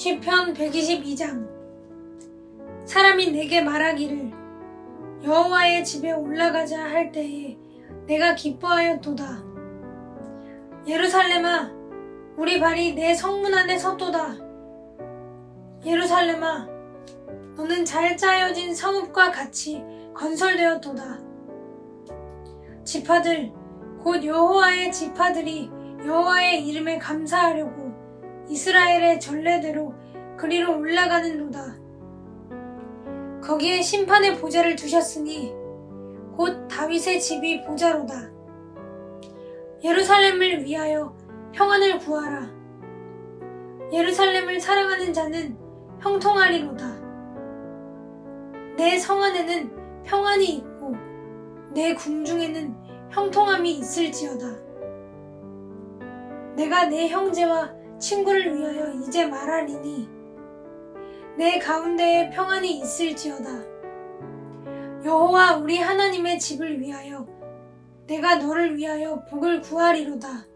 시편 122장. 사람이 내게 말하기를 여호와의 집에 올라가자 할 때에 내가 기뻐하였도다. 예루살렘아 우리 발이 내 성문 안에 섰도다. 예루살렘아 너는 잘 짜여진 성읍과 같이 건설되었도다. 지파들 곧 여호와의 지파들이 여호와의 이름에 감사하려고 이스라엘의 전례대로 그리로 올라가는도다. 거기에 심판의 보좌를 두셨으니 곧 다윗의 집이 보좌로다. 예루살렘을 위하여 평안을 구하라. 예루살렘을 사랑하는 자는 형통하리로다. 내 성 안에는 평안이 있고 내 궁중에는 형통함이 있을지어다. 내가 내 형제와 친구를 위하여 이제 말하리니 내 가운데에 평안이 있을지어다. 여호와 우리 하나님의 집을 위하여 내가 너를 위하여 복을 구하리로다.